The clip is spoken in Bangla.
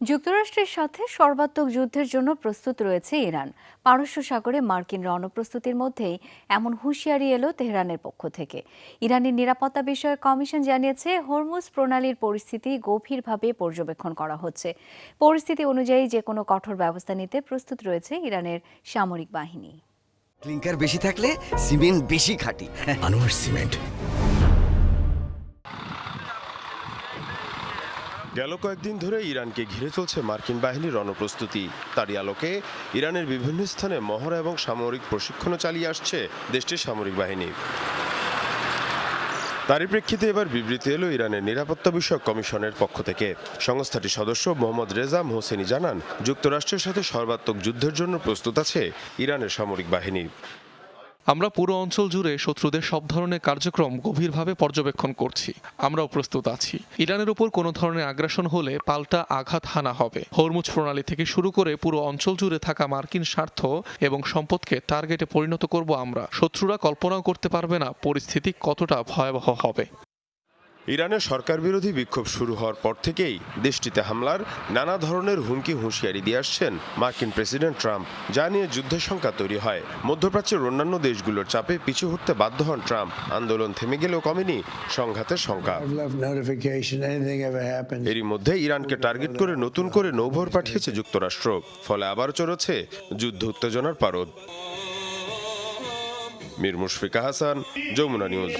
যুক্তরাষ্ট্রের সাথে সর্বাত্মক যুদ্ধের জন্য প্রস্তুত রয়েছে ইরান। পারস্য সাগরে মার্কিন রণপ্রস্তুতির মধ্যেই এমন হুঁশিয়ারি এলো তেহরানের পক্ষ থেকে। ইরানের নিরাপত্তা বিষয়ক কমিশন জানিয়েছে হরমুজ প্রণালীর পরিস্থিতি গভীরভাবে পর্যবেক্ষণ করা হচ্ছে। পরিস্থিতি অনুযায়ী যে কোনো কঠোর ব্যবস্থা নিতে প্রস্তুত রয়েছে ইরানের সামরিক বাহিনী। ক্লিংকার বেশি থাকলে সিমেন্ট বেশি খাঁটি। আনোয়ার সিমেন্ট। গেল কয়েকদিন ধরে ইরানকে ঘিরে চলছে মার্কিন বাহিনীর রণপ্রস্তুতি। তারই আলোকে ইরানের বিভিন্ন স্থানে মহড়া এবং সামরিক প্রশিক্ষণও চালিয়ে আসছে দেশটির সামরিক বাহিনী। তারই প্রেক্ষিতে এবার বিবৃতি এলো ইরানের নিরাপত্তা বিষয়ক কমিশনের পক্ষ থেকে। সংস্থাটির সদস্য মোহাম্মদ রেজা মোহসেনি জানান, যুক্তরাষ্ট্রের সাথে সর্বাত্মক যুদ্ধের জন্য প্রস্তুত আছে ইরানের সামরিক বাহিনী। আমরা পুরো অঞ্চল জুড়ে শত্রুদের সব ধরনের কার্যক্রম গভীরভাবে পর্যবেক্ষণ করছি। আমরাও প্রস্তুত আছি। ইরানের উপর কোনো ধরনের আগ্রাসন হলে পাল্টা আঘাত হানা হবে। হরমুজ প্রণালী থেকে শুরু করে পুরো অঞ্চল জুড়ে থাকা মার্কিন স্বার্থ এবং সম্পদকে টার্গেটে পরিণত করব আমরা। শত্রুরা কল্পনাও করতে পারবে না পরিস্থিতি কতটা ভয়াবহ হবে। ইরানের সরকার বিরোধী বিক্ষোভ শুরু হওয়ার পর থেকেই দেশটিতে হামলার নানা ধরনের হুমকি হুঁশিয়ারি দিয়ে আসছেন মার্কিন প্রেসিডেন্ট ট্রাম্প যা নিয়ে যুদ্ধের সংখ্যা তৈরি হয়। মধ্যপ্রাচ্যের অন্যান্য দেশগুলোর চাপে পিছু হটতে বাধ্য হন ট্রাম্প। আন্দোলন থেমে গেলেও কমেনি সংঘাতের সংখ্যা. এরই মধ্যে ইরানকে টার্গেট করে নতুন করে নৌভর পাঠিয়েছে যুক্তরাষ্ট্র ফলে আবার চড়েছে যুদ্ধ উত্তেজনার পারদ। মীর মুশফিকা হাসান যমুনা নিউজ।